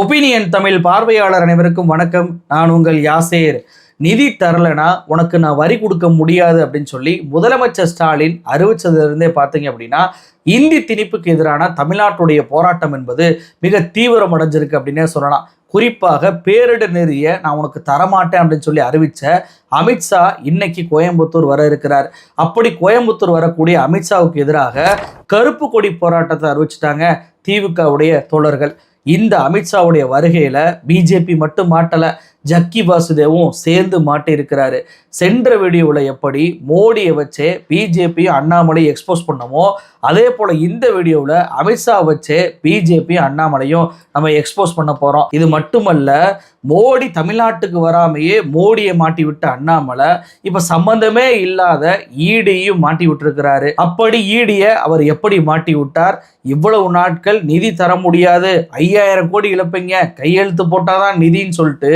Opinion Tamil பார்வையாளர் அனைவருக்கும் வணக்கம். நான் உங்கள் யாசேர். நிதி தரலனா உனக்கு நான் வரி கொடுக்க முடியாது அப்படின்னு சொல்லி முதலமைச்சர் ஸ்டாலின் அறிவிச்சதுலேருந்தே பார்த்தீங்க அப்படின்னா இந்தி திணிப்புக்கு எதிரான தமிழ்நாட்டுடைய போராட்டம் என்பது மிக தீவிரம் அடைஞ்சிருக்கு அப்படின்னே சொல்லலாம். குறிப்பாக பேரிடர் நெறிய நான் உனக்கு தரமாட்டேன் அப்படின்னு சொல்லி அறிவித்த அமித்ஷா இன்னைக்கு கோயம்புத்தூர் வர இருக்கிறார். அப்படி கோயம்புத்தூர் வரக்கூடிய அமித்ஷாவுக்கு எதிராக கருப்பு கொடி போராட்டத்தை அறிவிச்சிட்டாங்க திமுகவுடைய தோழர்கள். இந்த அமித்ஷாவுடைய வருகையில் பிஜேபி மட்டும் மாட்டல. ஜக்கி வாசுதேவும் சேர்ந்து மாட்டியிருக்கிறாரு. சென்ற வீடியோவில் எப்படி மோடியை வச்சே பிஜேபியும் அண்ணாமலை எக்ஸ்போஸ் பண்ணமோ அதே போல் இந்த வீடியோவில் அமித்ஷா வச்சே பிஜேபியும் அண்ணாமலையும் நம்ம எக்ஸ்போஸ் பண்ண போகிறோம் இது மட்டுமல்ல மோடி தமிழ்நாட்டுக்கு வராமையே மோடியை மாட்டி விட்ட அண்ணாமலை இப்போ சம்பந்தமே இல்லாத ஈடியும் மாட்டி விட்டுருக்கிறாரு அப்படி ஈடியை அவர் எப்படி மாட்டி விட்டார் இவ்வளவு நாட்கள் நிதி தர முடியாது. ஐயாயிரம் கோடி இழப்பீங்க கையெழுத்து போட்டாதான் நிதின்னு சொல்லிட்டு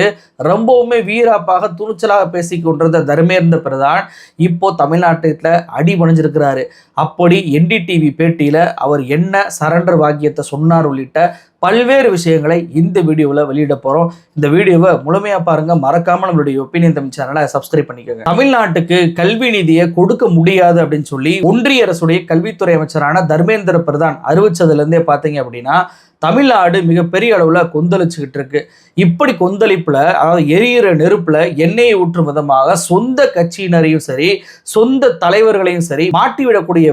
ரொம்பவுமே வீராப்பாக துணிச்சலாக பேசி கொண்டிருந்த தர்மேந்திர பிரதான் இப்போ தமிழ்நாட்டில் அடி பணிஞ்சிருக்கிறாரு அப்படி என்டிடிவி பேட்டியில் அவர் என்ன சரண்டர் வாக்கியத்தை சொன்னார் உள்ளிட்ட பல்வேறு விஷயங்களை இந்த வீடியோவில் வெளியிட போகிறோம் இந்த வீடியோவை முழுமையாக பாருங்க. மறக்காமல் நம்மளுடைய ஒப்பீனியன் தமிழ் சேனலை சப்ஸ்கிரைப் பண்ணிக்கோங்க. தமிழ்நாட்டுக்கு கல்வி நிதியை கொடுக்க முடியாது அப்படின்னு சொல்லி ஒன்றிய அரசுடைய கல்வித்துறை அமைச்சரான தர்மேந்திர பிரதான் அறிவிச்சதுலேருந்தே பார்த்தீங்க அப்படின்னா தமிழ்நாடு மிகப்பெரிய அளவில் கொந்தளிச்சுக்கிட்டு இருக்கு. இப்படி கொந்தளிப்பில் அதாவது எரியிற நெருப்பில் எண்ணெயை ஊற்றும் விதமாக சொந்த கட்சியினரையும் சரி சொந்த தலைவர்களையும் சரி மாட்டி விடக்கூடிய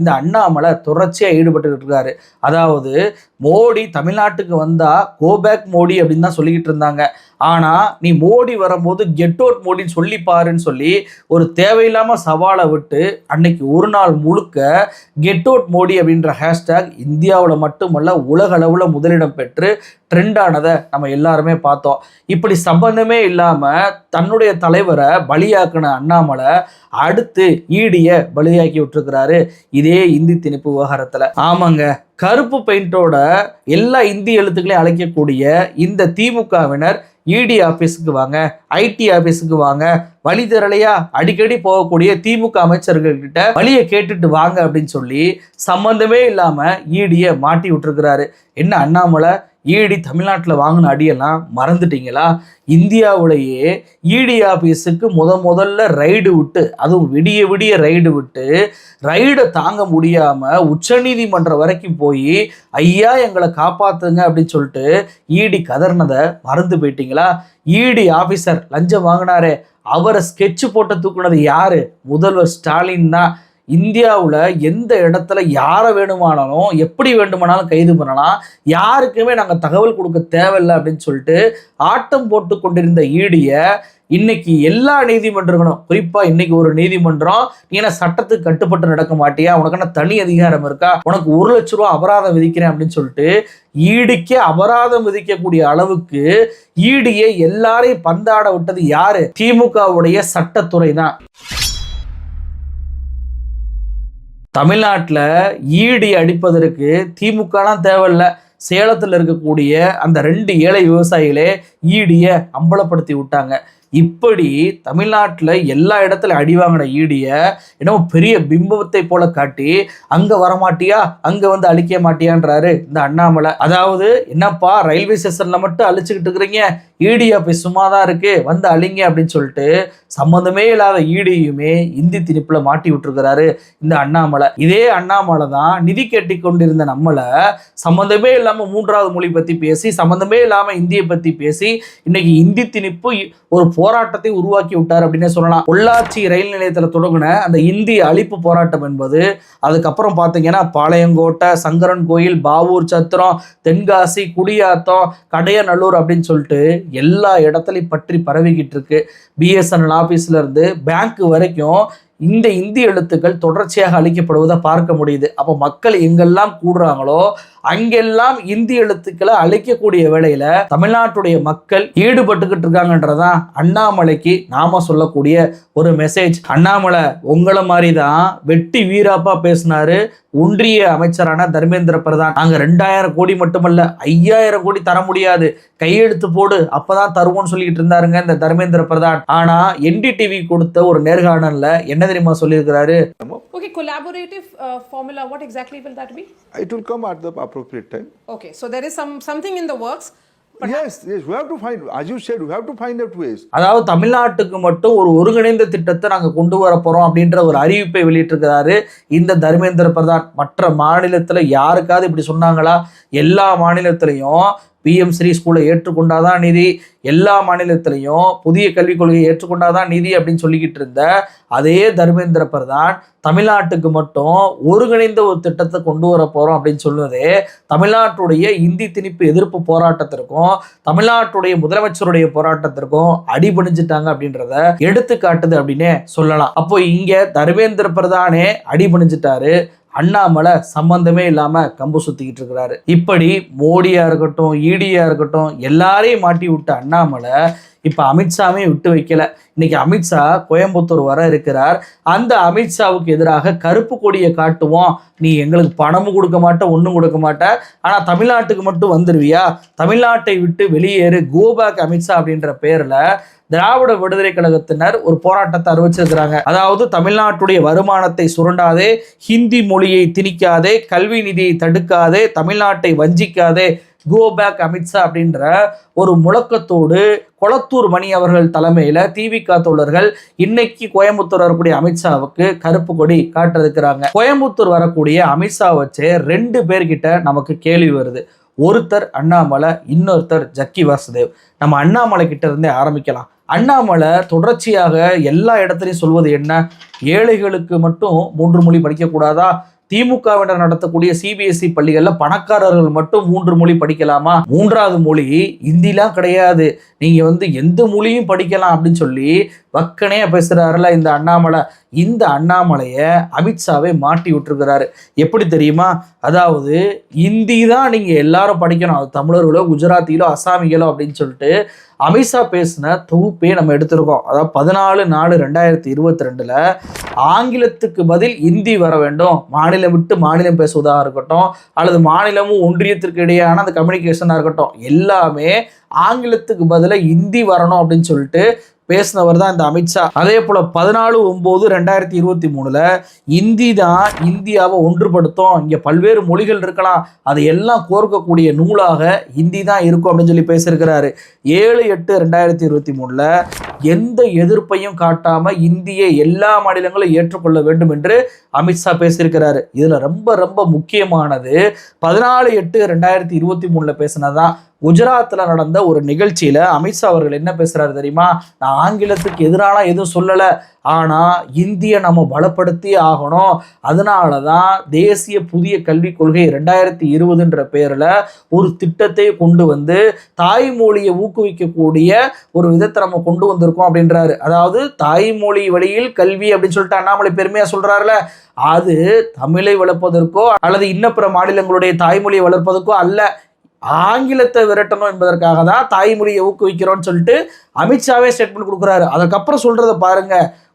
இந்த அண்ணாமலை தொடர்ச்சியாக ஈடுபட்டுக்கிட்டு இருக்காரு. அதாவது மோடி தமிழ்நாட்டுக்கு வந்தால் கோபேக் மோடி அப்படின்னு தான் சொல்லிக்கிட்டு இருந்தாங்க. ஆனா நீ மோடி வரும்போது கெட் அவுட் மோடின்னு சொல்லி பாருன்னு சொல்லி ஒரு தேவையில்லாம சவாலை விட்டு அன்னைக்கு ஒரு நாள் முழுக்க கெட் அவுட் மோடி அப்படின்ற ஹேஷ்டேக் இந்தியாவில் மட்டுமல்ல உலக அளவில் முதலிடம் பெற்று ட்ரெண்டானதை நம்ம எல்லாருமே பார்த்தோம். இப்படி சம்பந்தமே இல்லாமல் தன்னுடைய தலைவரை பலியாக்கின அண்ணாமலை அடுத்து ஈடிய பலியாக்கி விட்டுருக்கிறாரு. இதே இந்தி திணிப்பு விவகாரத்தில். ஆமாங்க. கருப்பு பெயிண்டோட எல்லா இந்தி எழுத்துக்களையும் அழைக்கக்கூடிய இந்த திமுகவினர் இடி ஆஃபீஸுக்கு வாங்க ஐடி ஆஃபீஸுக்கு வாங்க வழிதரலையா அடிக்கடி போகக்கூடிய திமுக அமைச்சர்கள் கிட்ட வழியை கேட்டுட்டு வாங்க அப்படின்னு சொல்லி சம்பந்தமே இல்லாம ஈடிய மாட்டி விட்டுருக்கிறாரு. என்ன அண்ணாமலை? ஈடி தமிழ்நாட்டில் வாங்கின அடியெல்லாம் மறந்துட்டீங்களா? இந்தியாவுலேயே இடி ஆஃபீஸுக்கு முத முதல்ல ரைடு விட்டு அதுவும் விடிய விடிய ரைடு விட்டு ரைடை தாங்க முடியாமல் உச்சநீதிமன்றம் வரைக்கும் போய் ஐயா எங்களை காப்பாற்றுங்க அப்படின்னு சொல்லிட்டு ஈடி கதர்னதை மறந்து போயிட்டீங்களா? ஈடி ஆஃபீஸர் லஞ்சம் வாங்கினாரே அவரை ஸ்கெட்ச் போட்டு தூக்குனது யாரு? முதல்வர் ஸ்டாலின் தான். இந்தியாவில் எந்த இடத்துல யாரை வேணுமானாலும் எப்படி வேண்டுமானாலும் கைது பண்ணலாம் யாருக்குமே நாங்கள் தகவல் கொடுக்க தேவையில்லை அப்படின்னு சொல்லிட்டு ஆட்டம் போட்டு கொண்டிருந்த ஈடியை இன்னைக்கு எல்லா நீதிமன்றங்களும் குறிப்பா இன்னைக்கு ஒரு நீதிமன்றம் நீ என்ன சட்டத்துக்கு கட்டுப்பட்டு நடக்க மாட்டியா? உனக்கு என்ன தனி அதிகாரம் இருக்கா? உனக்கு ஒரு லட்ச ரூபா அபராதம் விதிக்கிறேன் அப்படின்னு சொல்லிட்டு ஈடிக்கே அபராதம் விதிக்கக்கூடிய அளவுக்கு ஈடியை எல்லாரையும் பந்தாட விட்டது யாரு? திமுகவுடைய சட்டத்துறை தான் தமிழ்நாட்டில் ஈடி அடிப்பதற்கு திமுகலாம் தேவையில்லை. சேலத்தில் இருக்கக்கூடிய அந்த ரெண்டு ஏழை விவசாயிகளே ஈடியை அம்பலப்படுத்தி விட்டாங்க. இப்படி தமிழ்நாட்டில் எல்லா இடத்துல அடி வாங்கின ஈடிய என்னமோ பெரிய பிம்பத்தை போல காட்டி அங்கே வரமாட்டியா? அங்கே வந்து அழிக்க மாட்டியான்றாரு இந்த அண்ணாமலை. அதாவது என்னப்பா ரயில்வே ஸ்டேஷனில் மட்டும் அழிச்சுக்கிட்டு இருக்கிறீங்க? இடி அப்படி சும்மா தான் இருக்குது வந்து அழிங்க அப்படின்னு சொல்லிட்டு சம்மந்தமே இல்லாத ஈடியுமே இந்தி திணிப்பில் மாட்டி விட்டுருக்கிறாரு இந்த அண்ணாமலை. இதே அண்ணாமலை தான் நிதி கட்டி கொண்டிருந்த நம்மளை சம்மந்தமே இல்லாமல் மூன்றாவது மொழி பற்றி பேசி சம்மந்தமே இல்லாமல் இந்தியை பற்றி பேசி இன்னைக்கு இந்தி திணிப்பு ஒரு போராட்டத்தை உருவாக்கி விட்டார் அப்படின்னே சொல்லலாம். பொள்ளாச்சி ரயில் நிலையத்தில் தொடங்கின அந்த இந்திய அழிப்பு போராட்டம் என்பது அதுக்கப்புறம் பார்த்தீங்கன்னா பாளையங்கோட்டை சங்கரன் கோயில் பாவூர் சத்திரம் தென்காசி குடியாத்தம் கடையநல்லூர் அப்படின்னு சொல்லிட்டு எல்லா இடத்துலையும் பற்றி பரவிக்கிட்டு இருக்கு. பிஎஸ்என்எல் ஆஃபீஸ்லேருந்து பேங்க் வரைக்கும் இந்த இந்தி எழுத்துக்கள் தொடர்ச்சியாக அழிக்கப்படுவதை பார்க்க முடியுது. அப்போ மக்கள் எங்கெல்லாம் கூடுறாங்களோ அங்கெல்லாம் இந்தி எழுத்துக்களை அழிக்கக்கூடிய வேளையில தமிழ்நாட்டுடைய மக்கள் ஈடுபட்டுக்கிட்டு இருக்காங்கன்றதான் அண்ணாமலைக்கு நாம சொல்லக்கூடிய ஒரு மெசேஜ் அண்ணாமலை உங்களை மாதிரி தான் வெட்டி வீராப்பா பேசினாரு ஒன்றிய அமைச்சரான தர்மேந்திர பிரதான். நாங்கள் ரெண்டாயிரம் கோடி மட்டுமல்ல ஐயாயிரம் கோடி தர முடியாது. கையெழுத்து போடு அப்பதான் தருவோம்னு சொல்லிட்டு இருந்தாருங்க இந்த தர்மேந்திர பிரதான் ஆனா என்டிடிவி கொடுத்த ஒரு நேர்காணல்ல என்ன தெரியுமா சொல்லியிருக்கிறாரு Okay, collaborative uh, formula, what exactly will that be? It will come at the appropriate time. Okay, so there is some something in the works. Yes, yes, we have to find, as you said, we have to find out ways. அதாவது தமிழ்நாட்டுக்கு மட்டும் ஒரு ஒருங்கிணைந்த திட்டத்தை நாங்க கொண்டு வர போறோம் அப்படின்ற ஒரு அறிவிப்பை வெளியிட்டிருக்கிறாரு இந்த தர்மேந்திர பிரதான் மற்ற மாநிலத்துல யாருக்காவது இப்படி சொன்னாங்களா எல்லா மாநிலத்திலையும் பிஎம் ஸ்ரீ ஸ்கூலை ஏற்றுக்கொண்டாதான் நிதி? எல்லா மாநிலத்திலையும் புதிய கல்விக் கொள்கையை ஏற்றுக்கொண்டாதான் நிதி அப்படின்னு சொல்லிக்கிட்டு இருந்த அதே தர்மேந்திர பிரதான் தமிழ்நாட்டுக்கு மட்டும் ஒருங்கிணைந்த ஒரு திட்டத்தை கொண்டு வர போகிறோம் அப்படின்னு சொல்லுவதே தமிழ்நாட்டுடைய இந்தி திணிப்பு எதிர்ப்பு போராட்டத்திற்கும் தமிழ்நாட்டுடைய முதலமைச்சருடைய போராட்டத்திற்கும் அடிபணிஞ்சிட்டாங்க அப்படின்றத எடுத்து காட்டுது அப்படின்னே சொல்லலாம். அப்போ இங்கே தர்மேந்திர பிரதானே அடிபணிஞ்சிட்டாரு. அண்ணாமலை சம்பந்தமே இல்லாம கம்பு சுத்திக்கிட்டு இருக்கிறாரு. இப்படி மோடியா இருக்கட்டும் ஈடியாக இருக்கட்டும் எல்லாரையும் மாட்டி விட்ட அண்ணாமலை இப்போ அமித்ஷாவையும் விட்டு வைக்கல. இன்னைக்கு அமித்ஷா கோயம்புத்தூர் வர இருக்கிறார். அந்த அமித்ஷாவுக்கு எதிராக கருப்பு கொடியை காட்டுவோம். நீ எங்களுக்கு பணமும் கொடுக்க மாட்ட ஒன்றும் கொடுக்க மாட்ட. ஆனால் தமிழ்நாட்டுக்கு மட்டும் வந்துருவியா? தமிழ்நாட்டை விட்டு வெளியேறு கோபேக் அமித்ஷா அப்படின்ற பேரில் திராவிட விடுதலை கழகத்தினர் ஒரு போராட்டத்தை அறிவிச்சிருக்கிறாங்க. அதாவது தமிழ்நாட்டுடைய வருமானத்தை சுரண்டாதே ஹிந்தி மொழியை திணிக்காதே கல்வி நிதியை தடுக்காதே தமிழ்நாட்டை வஞ்சிக்காதே கோ பேக் அமித்ஷா அப்படின்ற ஒரு முழக்கத்தோடு கொளத்தூர் மணி அவர்கள் தலைமையில் திமுக தோழர்கள் இன்னைக்கு கோயம்புத்தூர் வரக்கூடிய அமித்ஷாவுக்கு கருப்பு கொடி காட்டிருக்கிறாங்க. கோயம்புத்தூர் வரக்கூடிய அமித்ஷா வச்சு ரெண்டு பேர்கிட்ட நமக்கு கேள்வி வருது. ஒருத்தர் அண்ணாமலை இன்னொருத்தர் ஜக்கி வாசுதேவ். நம்ம அண்ணாமலை கிட்ட இருந்தே ஆரம்பிக்கலாம். அண்ணாமலை தொடர்ச்சியாக எல்லா இடத்துலையும் சொல்வது என்ன? ஏழைகளுக்கு மட்டும் மூன்று மொழி படிக்கக்கூடாதா திமுகவினர் நடத்தக்கூடிய சிபிஎஸ்இ பள்ளிகளில் பணக்காரர்கள் மட்டும் மூன்று மொழி படிக்கலாமா? மூன்றாவது மொழி இந்திலாம் கிடையாது. நீங்கள் வந்து எந்த மொழியும் படிக்கலாம் அப்படின்னு சொல்லி வக்கனே பேசுகிறாருல இந்த அண்ணாமலை. இந்த அண்ணாமலையை அமித்ஷாவே மாட்டி விட்டுருக்கிறாரு. எப்படி தெரியுமா? அதாவது இந்தி தான் நீங்கள் எல்லாரும் படிக்கணும். அது தமிழர்களோ குஜராத்திகளோ அசாமிகளோ அப்படின்னு சொல்லிட்டு அமித்ஷா பேசின தொகுப்பே நம்ம எடுத்திருக்கோம். அதாவது பதினாலு நாலு ரெண்டாயிரத்தி இருபத்தி ரெண்டில் ஆங்கிலத்துக்கு பதில் இந்தி வர வேண்டும். மாநிலம் விட்டு மாநிலம் பேசுவதாக இருக்கட்டும் அல்லது மாநிலமும் ஒன்றியத்திற்கு இடையேயான அந்த கம்யூனிகேஷனாக இருக்கட்டும் எல்லாமே ஆங்கிலத்துக்கு பதிலாக இந்தி வரணும் அப்படின்னு சொல்லிட்டு பேசினவர் தான் இந்த அமித்ஷா அதே போல பதினாலு ஒன்பது ரெண்டாயிரத்தி இருபத்தி மூணுல இந்தி தான் இந்தியாவை ஒன்றுபடுத்தும். இங்க பல்வேறு மொழிகள் இருக்கலாம். அதை எல்லாம் கோர்க்கக்கூடிய நூலாக இந்தி தான் இருக்கும் அப்படின்னு சொல்லி பேசியிருக்கிறாரு. ஏழு எட்டு ரெண்டாயிரத்தி இருபத்தி மூணுல எந்த எதிர்ப்பையும் காட்டாமல் இந்தியை எல்லா மாநிலங்களும் ஏற்றுக்கொள்ள வேண்டும் என்று அமித்ஷா பேசியிருக்கிறாரு. இதில் ரொம்ப ரொம்ப முக்கியமானது பதினாலு எட்டு ரெண்டாயிரத்தி இருபத்தி மூணில் பேசினதான் குஜராத்தில் நடந்த ஒரு நிகழ்ச்சியில் அமித்ஷா அவர்கள் என்ன பேசுகிறாரு தெரியுமா? நான் ஆங்கிலத்துக்கு எதிரான எதுவும் சொல்லலை ஆனால் இந்தியை நம்ம பலப்படுத்தி ஆகணும். அதனால தான் தேசிய புதிய கல்விக் கொள்கை ரெண்டாயிரத்தி இருபதுன்ற பேரில் ஒரு திட்டத்தை கொண்டு வந்து தாய்மொழியை ஊக்குவிக்கக்கூடிய ஒரு விதத்தை நம்ம கொண்டு வந்திருக்கோம். அப்படின்றாரு. அதாவது தாய்மொழி வழியில் கல்வி அப்படின்னு சொல்லிட்டு அண்ணாமலை பெருமையா சொல்றாருல அது தமிழை வளர்ப்பதற்கோ அல்லது இன்னப்பிற மாநிலங்களுடைய தாய்மொழியை வளர்ப்பதற்கோ அல்ல ஆங்கிலத்தை விரட்டணும் என்பதற்காக தான் தாய்மொழியை ஊக்குவிக்கிறோம்னு சொல்லிட்டு அமித்ஷாவே ஸ்டேட்மெண்ட் கொடுக்குறாரு. அதுக்கப்புறம் சொல்றதை பாருங்க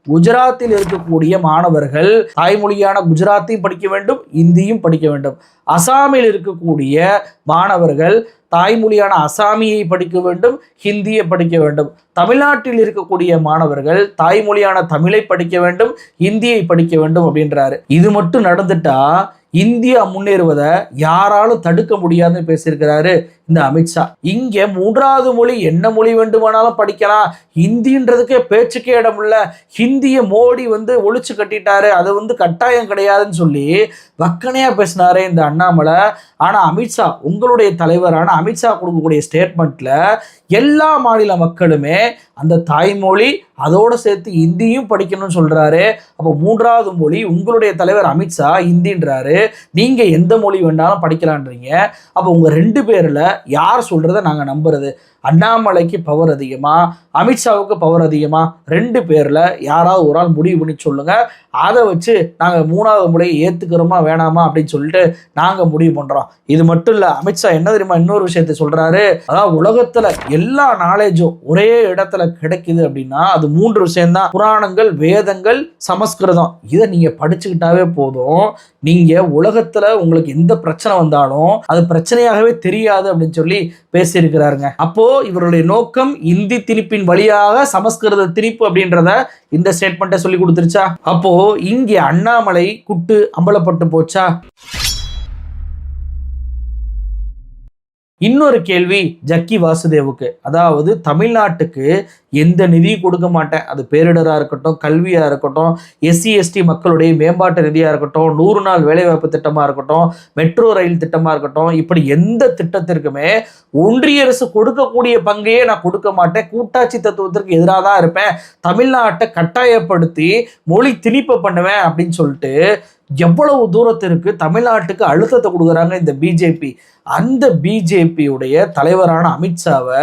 குஜராத்தில் இருக்கக்கூடிய மாணவர்கள் தாய்மொழியான குஜராத்தையும் படிக்க வேண்டும் இந்தியும் படிக்க வேண்டும். அசாமில் இருக்கக்கூடிய மாணவர்கள் தாய்மொழியான அசாமியை படிக்க வேண்டும் ஹிந்தியை படிக்க வேண்டும். தமிழ்நாட்டில் இருக்கக்கூடிய மாணவர்கள் தாய்மொழியான தமிழை படிக்க வேண்டும் ஹிந்தியை படிக்க வேண்டும் அப்படின்றாரு. இது மட்டும் நடந்துட்டா இந்தியா முன்னேறுவதை யாராலும் தடுக்க முடியாதுன்னு பேசியிருக்கிறாரு இந்த அமித்ஷா இங்க மூன்றாவது மொழி என்ன மொழி வேண்டுமானாலும் படிக்கலாம். ஹிந்தின்றதுக்கே பேச்சுக்கே இடம் இல்ல ஹிந்தியை மோடி வந்து ஒழிச்சு கட்டிட்டாரு. அது வந்து கட்டாயம் கிடையாதுன்னு சொல்லி வக்கனையா பேசினாரு இந்த அண்ணாமலை. ஆனா அமித்ஷா உங்களுடைய தலைவரான அமித்ஷா கொடுக்கக்கூடிய ஸ்டேட்மெண்ட்ல எல்லா மாநில மக்களுமே அந்த தாய்மொழி அதோட சேர்த்து இந்தியும் படிக்கணும்னு சொல்றாரு. அப்போ மூன்றாவது மொழி உங்களுடைய தலைவர் அமித்ஷா இந்தின்றாரு நீங்க எந்த மொழி வேணாலும் படிக்கலான்றீங்க. அப்போ உங்க ரெண்டு பேர்ல யார் சொல்கிறத நாங்கள் நம்புறது? அண்ணாமலைக்கு பவர் அதிகமா? அமித்ஷாவுக்கு பவர் அதிகமா? ரெண்டு பேரில் யாராவது ஒரு ஆள் முடிவு பண்ணி சொல்லுங்கள் அதை வச்சு நாங்கள் மூணாவது முறையை ஏற்றுக்கிறோமா வேணாமா அப்படின்னு சொல்லிட்டு நாங்கள் முடிவு பண்ணுறோம் இது மட்டும் இல்லை அமித்ஷா என்ன தெரியுமா இன்னொரு விஷயத்தை சொல்கிறாரு அதாவது உலகத்தில் எல்லா நாலேஜும் ஒரே இடத்துல கிடைக்குது அப்படின்னா அது மூன்று விஷயம்தான். புராணங்கள் வேதங்கள் சமஸ்கிருதம். இதை நீங்கள் படிச்சுக்கிட்டாவே போதும். நீங்கள் உலகத்தில் உங்களுக்கு எந்த பிரச்சனை வந்தாலும் அது பிரச்சனையாகவே தெரியாது அப்படின்னு சொல்லி பேசியிருக்கிறாருங்க. அப்போ இவருடைய நோக்கம் இந்தி திணிப்பின் வழியாக சமஸ்கிருத திணிப்பு அப்படின்றத இந்த ஸ்டேட்மெண்ட்டை சொல்லி கொடுத்துருச்சா? அப்போ இங்கே அண்ணாமலை குட்டு அம்பலப்பட்டு போச்சா? இன்னொரு கேள்வி ஜக்கி வாசுதேவுக்கு. அதாவது தமிழ்நாட்டுக்கு எந்த நிதியும் கொடுக்க மாட்டேன். அது பேரிடராக இருக்கட்டும் கல்வியாக இருக்கட்டும் எஸ்சி எஸ்டி மக்களுடைய மேம்பாட்டு நிதியாக இருக்கட்டும் நூறு நாள் வேலைவாய்ப்பு திட்டமாக இருக்கட்டும் மெட்ரோ ரயில் திட்டமாக இருக்கட்டும் இப்படி எந்த திட்டத்திற்குமே ஒன்றிய அரசு கொடுக்கக்கூடிய பங்கையே நான் கொடுக்க மாட்டேன். கூட்டாட்சி தத்துவத்திற்கு எதிராக தான் இருப்பேன். தமிழ்நாட்டை கட்டாயப்படுத்தி மொழி திணிப்பு பண்ணுவேன் அப்படின்னு சொல்லிட்டு எவ்வளவு தூரத்திற்கு தமிழ்நாட்டுக்கு அழுத்தத்தை கொடுக்குறாங்க இந்த பிஜேபி அந்த பிஜேபியுடைய தலைவரான அமித்ஷாவை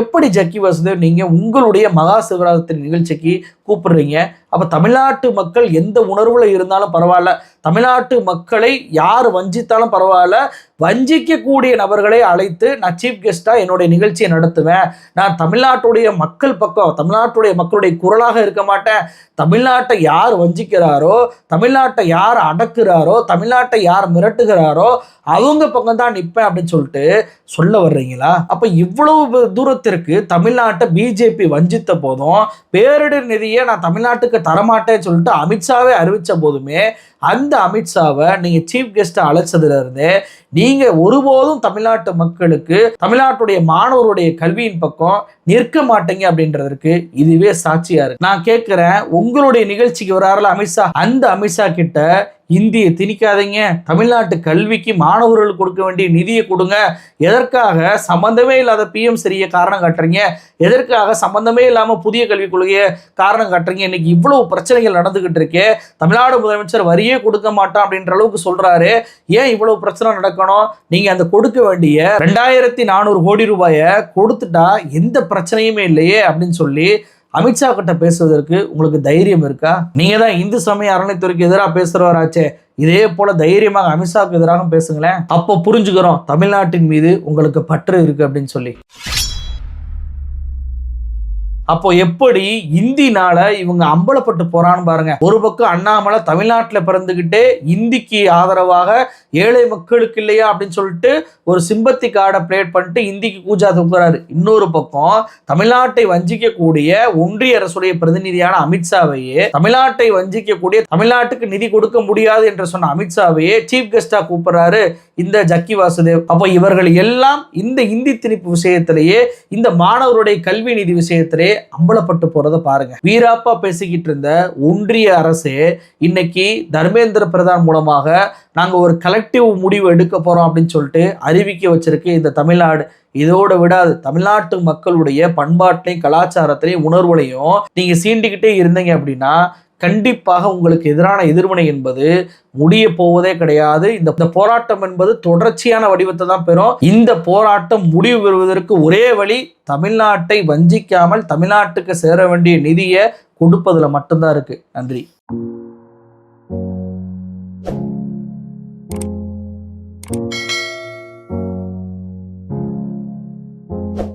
எப்படி ஜக்கி வசுதேவ் நீங்கள் உங்களுடைய மகா சிவராத்திரி நிகழ்ச்சிக்கு கூப்பிடுறீங்க? அப்போ தமிழ்நாட்டு மக்கள் எந்த உணர்வில் இருந்தாலும் பரவாயில்ல. தமிழ்நாட்டு மக்களை யார் வஞ்சித்தாலும் பரவாயில்ல. வஞ்சிக்கக்கூடிய நபர்களை அழைத்து நான் சீஃப் கெஸ்ட்டாக என்னுடைய நிகழ்ச்சியை நடத்துவேன். நான் தமிழ்நாட்டுடைய மக்கள் பக்கம் தமிழ்நாட்டுடைய மக்களுடைய குரலாக இருக்க மாட்டேன். தமிழ்நாட்டை யார் வஞ்சிக்கிறாரோ தமிழ்நாட்டை யார் அடக்குறாரோ தமிழ்நாட்டை யார் மிரட்டுகிறாரோ அவங்க பக்கம் தான் நிற்பேன் அப்படின்னு சொல்லிட்டு சொல்ல வர்றீங்களா? அப்ப இவ்வளவு தூரத்திற்கு தமிழ்நாட்டை பிஜேபி வஞ்சித்த போதும் பேரிடர் நிதியை நான் தமிழ்நாட்டுக்கு தரமாட்டேன்னு சொல்லிட்டு அமித்ஷாவே அறிவிச்ச போதுமே அந்த அமித்ஷாவை நீங்க சீஃப் கெஸ்ட்டை அழைச்சதுல இருந்து நீங்க ஒருபோதும் தமிழ்நாட்டு மக்களுக்கு தமிழ்நாட்டுடைய மாணவருடைய கல்வியின் பக்கம் நிற்க மாட்டீங்க அப்படின்றதற்கு இதுவே சாட்சியா இருக்கு. நான் கேட்கிறேன் உங்களுடைய நிகழ்ச்சிக்கு வராருல அமித்ஷா அந்த அமித்ஷா கிட்ட இந்தியை திணிக்காதீங்க. தமிழ்நாட்டு கல்விக்கு மாணவர்கள் கொடுக்க வேண்டிய நிதியை கொடுங்க. எதற்காக? சம்பந்தமே இல்லாத பிஎம் சரியை காரணம் காட்டுறீங்க. எதற்காக? சம்பந்தமே இல்லாமல் புதிய கல்விக் கொள்கையை காரணம் காட்டுறீங்க. இன்னைக்கு இவ்வளவு பிரச்சனைகள் நடந்துகிட்டு இருக்கே. தமிழ்நாடு முதலமைச்சர் வரியே கொடுக்க மாட்டான் அப்படின்ற அளவுக்கு சொல்றாரு. ஏன் இவ்வளவு பிரச்சனை நடக்கணும்? நீங்க அந்த கொடுக்க வேண்டிய ரெண்டாயிரத்தி நானூறு கோடி ரூபாயை கொடுத்துட்டா எந்த பிரச்சனையுமே இல்லையே அப்படின்னு சொல்லி அமித்ஷா கிட்ட பேசுவதற்கு உங்களுக்கு தைரியம் இருக்கா? நீங்க தான் இந்து சமய அறநிலைத்துறைக்கு எதிராக பேசுறவராச்சே. இதே போல தைரியமாக அமித்ஷாவுக்கு எதிராக பேசுங்களேன். அப்போ புரிஞ்சுக்கிறோம் தமிழ்நாட்டின் மீது உங்களுக்கு பற்று இருக்கு அப்படின்னு சொல்லி. அப்போ எப்படி இந்தினால இவங்க அம்பலப்பட்டு போறான்னு பாருங்க. ஒரு பக்கம் அண்ணாமலை தமிழ்நாட்டில் பிறந்துகிட்டே இந்திக்கு ஆதரவாக ஏழை மக்களுக்கு இல்லையா அப்படின்னு சொல்லிட்டு ஒரு சிம்பத்தி கார்டை பிளேட் பண்ணிட்டு இந்திக்கு கூஜா தூக்குறாரு. இன்னொரு பக்கம் தமிழ்நாட்டை வஞ்சிக்கக்கூடிய ஒன்றிய அரசுடைய பிரதிநிதியான அமித்ஷாவையே தமிழ்நாட்டை வஞ்சிக்கக்கூடிய தமிழ்நாட்டுக்கு நிதி கொடுக்க முடியாது என்று சொன்ன அமித்ஷாவையே சீஃப் கெஸ்டா கூப்பிடுறாரு இந்த ஜக்கி வாசுதேவ். அப்போ இவர்கள் எல்லாம் இந்த இந்தி திணிப்பு விஷயத்திலேயே இந்த மாணவருடைய கல்வி நிதி விஷயத்திலே அம்பலப்பட்டு போறத பாருங்க. வீராப்பா பேசிக்கிட்டு இருந்த ஒன்றிய அரசு இன்னைக்கு தர்மேந்திர பிரதான் மூலமாக நாங்க ஒரு கலெக்டிவ் முடிவு எடுக்க போறோம் அப்படின்னு சொல்லிட்டு அறிவிக்க வச்சிருக்கு இந்த தமிழ்நாடு. இதோட விடாது தமிழ்நாட்டு மக்களுடைய பண்பாட்டையும் கலாச்சாரத்திலையும் உணர்வுலையும் நீங்க சீண்டிக்கிட்டே இருந்தீங்க அப்படின்னா கண்டிப்பாக உங்களுக்கு எதிரான எதிர்வினை என்பது முடிய போவதே கிடையாது. இந்த போராட்டம் என்பது தொடர்ச்சியான வடிவத்தை தான் பெறும். இந்த போராட்டம் முடிவு பெறுவதற்கு ஒரே வழி தமிழ்நாட்டை வஞ்சிக்காமல் தமிழ்நாட்டுக்கு சேர வேண்டிய நிதியை கொடுப்பதில் மட்டும்தான் இருக்கு. நன்றி.